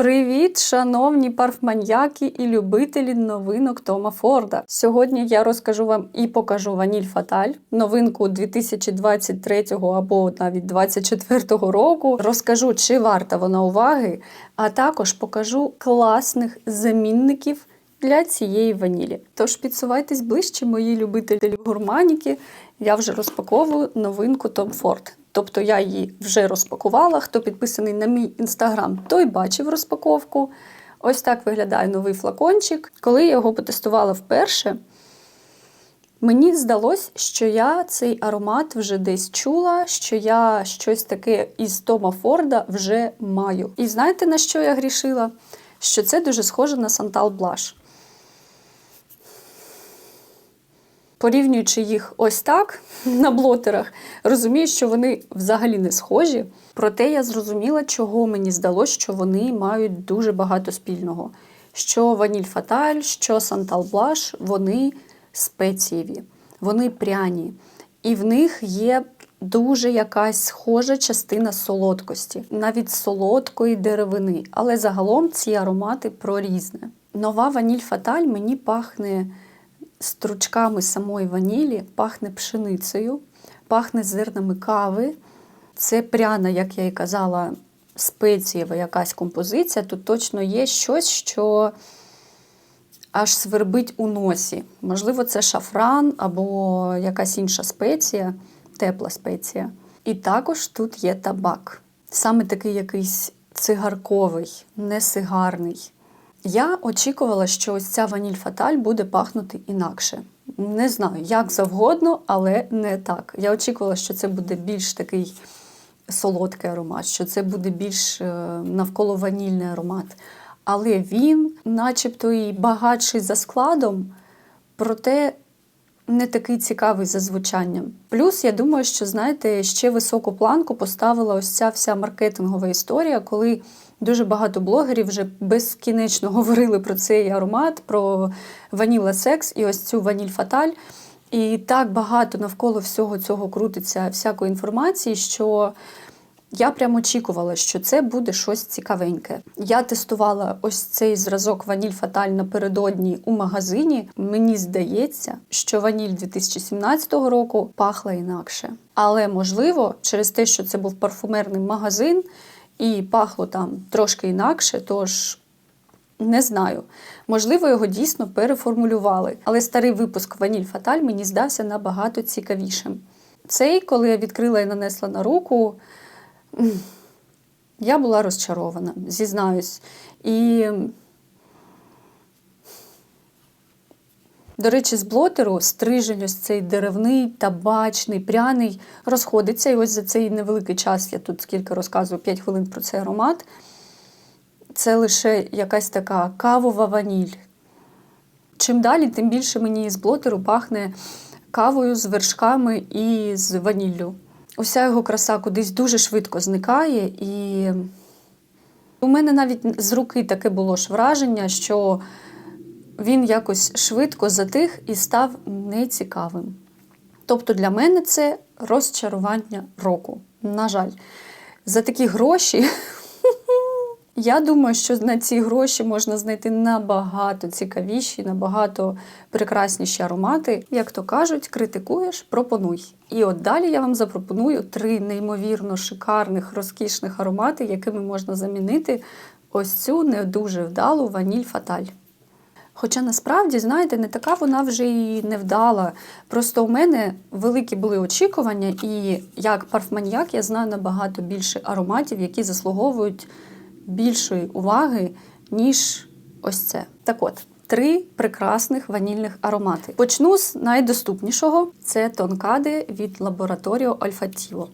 Привіт, шановні парфманьяки і любителі новинок Тома Форда. Сьогодні я розкажу вам і покажу Ваніль Фаталь, новинку 2023 або навіть 2024 року. Розкажу, чи варта вона уваги, а також покажу класних замінників для цієї ванілі. Тож підсувайтесь ближче, мої любителі гурманіки. Я вже розпаковую новинку Tom Ford. Тобто я її вже розпакувала. Хто підписаний на мій інстаграм, той бачив розпаковку. Ось так виглядає новий флакончик. Коли я його потестувала вперше, мені здалось, що я цей аромат вже десь чула, що я щось таке із Тома Форда вже маю. І знаєте, на що я грішила? Що це дуже схоже на Сантал Блаш. Порівнюючи їх ось так на блотерах, розумію, що вони взагалі не схожі. Проте я зрозуміла, чого мені здалося, що вони мають дуже багато спільного. Що Ваніль Фаталь, що Сантал Блаш, вони спецієві, вони пряні. І в них є дуже якась схожа частина солодкості, навіть солодкої деревини. Але загалом ці аромати про різне. Нова Ваніль Фаталь мені пахне стручками самої ванілі, пахне пшеницею, пахне зернами кави. Це пряна, як я і казала, спецієва якась композиція. Тут точно є щось, що аж свербить у носі. Можливо, це шафран або якась інша спеція, тепла спеція. І також тут є табак. Саме такий якийсь цигарковий, не сигарний. Я очікувала, що ось ця ваніль фаталь буде пахнути інакше. Не знаю, як завгодно, але не так. Я очікувала, що це буде більш такий солодкий аромат, що це буде більш е, навколо ванільний аромат. Але він, начебто, і багатший за складом, проте не такий цікавий за звучанням. Плюс, я думаю, що, знаєте, ще високу планку поставила ось ця вся маркетингова історія, коли дуже багато блогерів вже безкінечно говорили про цей аромат, про ваніла секс і ось цю ваніль фаталь. І так багато навколо всього цього крутиться всякої інформації, що я прям очікувала, що це буде щось цікавеньке. Я тестувала ось цей зразок Ваніль Фаталь напередодні у магазині. Мені здається, що ваніль 2017 року пахла інакше. Але можливо, через те, що це був парфумерний магазин і пахло там трошки інакше, тож. Не знаю. Можливо, його дійсно переформулювали. Але старий випуск Ваніль Фаталь мені здався набагато цікавішим. Цей, коли я відкрила і нанесла на руку, я була розчарована, зізнаюсь. І, до речі, з блотеру стрижень ось цей деревний, табачний, пряний розходиться. І ось за цей невеликий час, я тут скільки розказую, 5 хвилин про цей аромат. Це лише якась така кавова ваніль. Чим далі, тим більше мені з блотеру пахне кавою з вершками і з ваніллю. Уся його краса кудись дуже швидко зникає, і у мене навіть з руки таке було ж враження, що він якось швидко затих і став нецікавим. Тобто для мене це розчарування року. На жаль, за такі гроші. Я думаю, що на ці гроші можна знайти набагато цікавіші, набагато прекрасніші аромати. Як то кажуть, критикуєш, пропонуй. І от далі я вам запропоную три неймовірно шикарних, розкішних аромати, якими можна замінити ось цю не дуже вдалу ваніль фаталь. Хоча насправді, знаєте, не така вона вже і не вдала. Просто у мене великі були очікування, і як парфманіяк я знаю набагато більше ароматів, які заслуговують більшої уваги, ніж ось це. Так от, три прекрасних ванільних аромати. Почну з найдоступнішого це тонкади від лабораторіо Ольфатіво.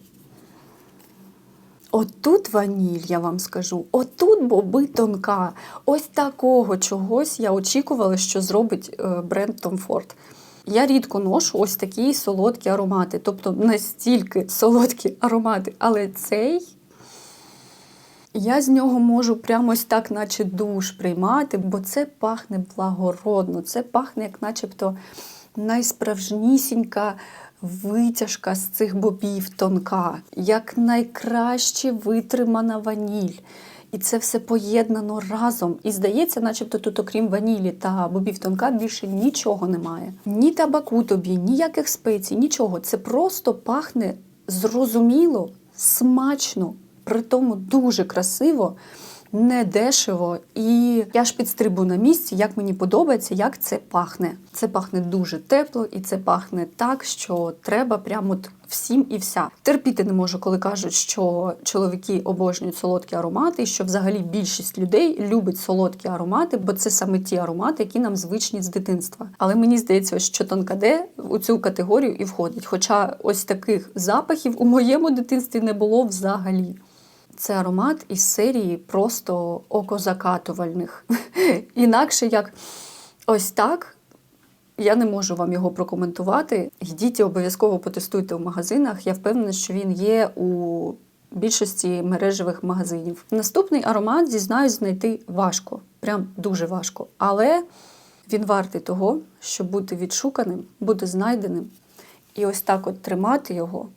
Отут ваніль, я вам скажу, отут боби тонка. Ось такого чогось я очікувала, що зробить е, бренд Tom Ford. Я рідко ношу ось такі солодкі аромати, тобто настільки солодкі аромати, але цей я з нього можу прямо ось так, наче душ приймати, бо це пахне благородно, це пахне, як начебто найсправжнісінька витяжка з цих бобів тонка, як найкраще витримана ваніль. І це все поєднано разом. І здається, начебто тут, окрім ванілі та бобів тонка, більше нічого немає. Ні табаку тобі, ніяких спецій, нічого. Це просто пахне зрозуміло, смачно, при тому дуже красиво. Не дешево, і я ж підстрибу на місці, як мені подобається, як це пахне. Це пахне дуже тепло, і це пахне так, що треба прямо от всім і вся. Терпіти не можу, коли кажуть, що чоловіки обожнюють солодкі аромати, і що взагалі більшість людей любить солодкі аромати, бо це саме ті аромати, які нам звичні з дитинства. Але мені здається, що тонкаде у цю категорію і входить. Хоча ось таких запахів у моєму дитинстві не було взагалі. Це аромат із серії просто окозакатувальних. Інакше як ось так. Я не можу вам його прокоментувати. Йдіть і обов'язково потестуйте в магазинах. Я впевнена, що він є у більшості мережевих магазинів. Наступний аромат, зізнаюсь, знайти важко, прям дуже важко. Але він вартий того, щоб бути відшуканим, бути знайденим і ось так от тримати його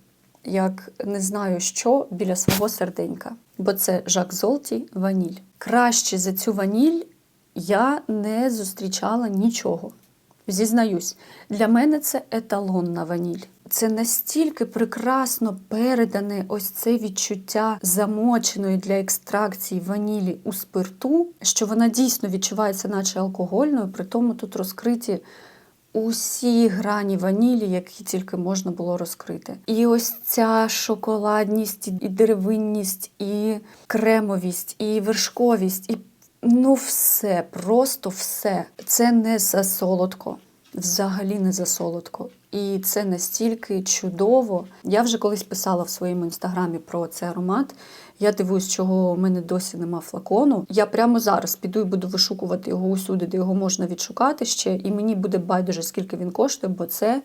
як не знаю що біля свого серденька. Бо це Жак Золті ваніль. Краще за цю ваніль я не зустрічала нічого. Зізнаюсь, для мене це еталонна ваніль. Це настільки прекрасно передане ось це відчуття замоченої для екстракції ванілі у спирту, що вона дійсно відчувається, наче алкогольною, при тому тут розкриті усі грані ванілі, які тільки можна було розкрити. І ось ця шоколадність, і деревинність, і кремовість, і вершковість, і ну все, просто все. Це не засолодко. Взагалі не засолодко. І це настільки чудово. Я вже колись писала в своєму інстаграмі про цей аромат. Я дивуюсь, чого у мене досі нема флакону. Я прямо зараз піду і буду вишукувати його усюди, де його можна відшукати ще. І мені буде байдуже, скільки він коштує, бо це.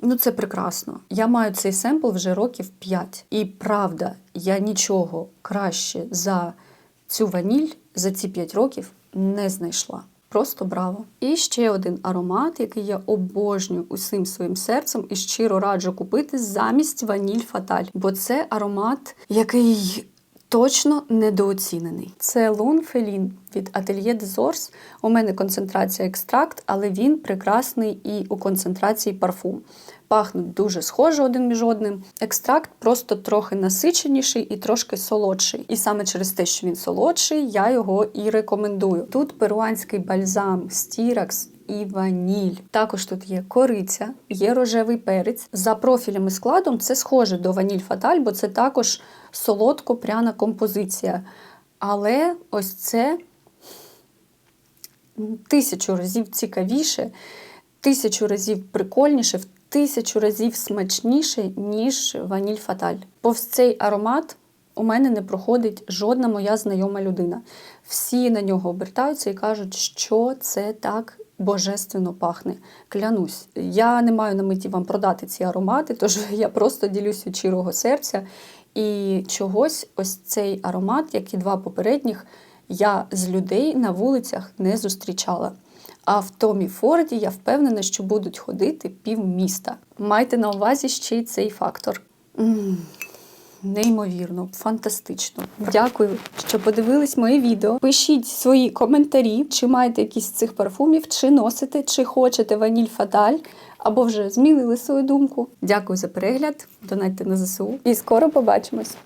Ну, це прекрасно. Я маю цей семпл вже років 5. І правда, я нічого краще за цю ваніль за ці 5 років не знайшла. Просто браво! І ще один аромат, який я обожнюю усім своїм серцем і щиро раджу купити замість ваніль Фаталь. Бо це аромат, який точно недооцінений. Це Лун Фелін від des Ors. У мене концентрація екстракт, але він прекрасний і у концентрації парфум. Пахнуть дуже схоже один між одним. Екстракт просто трохи насиченіший і трошки солодший. І саме через те, що він солодший, я його і рекомендую. Тут перуанський бальзам, стіракс. І ваніль. Також тут є кориця, є рожевий перець. За профілем і складом це схоже до ваніль фаталь, бо це також солодко-пряна композиція. Але ось це тисячу разів цікавіше, тисячу разів прикольніше, в тисячу разів смачніше, ніж ваніль фаталь. Повз цей аромат у мене не проходить жодна моя знайома людина. Всі на нього обертаються і кажуть, що це так божественно пахне. Клянусь, я не маю на меті вам продати ці аромати, тож я просто ділюсь від щирого серця. І чогось ось цей аромат, як і два попередніх, я з людей на вулицях не зустрічала. А в Томі Форді я впевнена, що будуть ходити півміста. Майте на увазі ще й цей фактор. М, Неймовірно, фантастично. Дякую, що подивились моє відео. Пишіть свої коментарі, чи маєте якісь з цих парфумів, чи носите, чи хочете ваніль фаталь, або вже змінили свою думку. Дякую за перегляд, донайте на ЗСУ і скоро побачимось.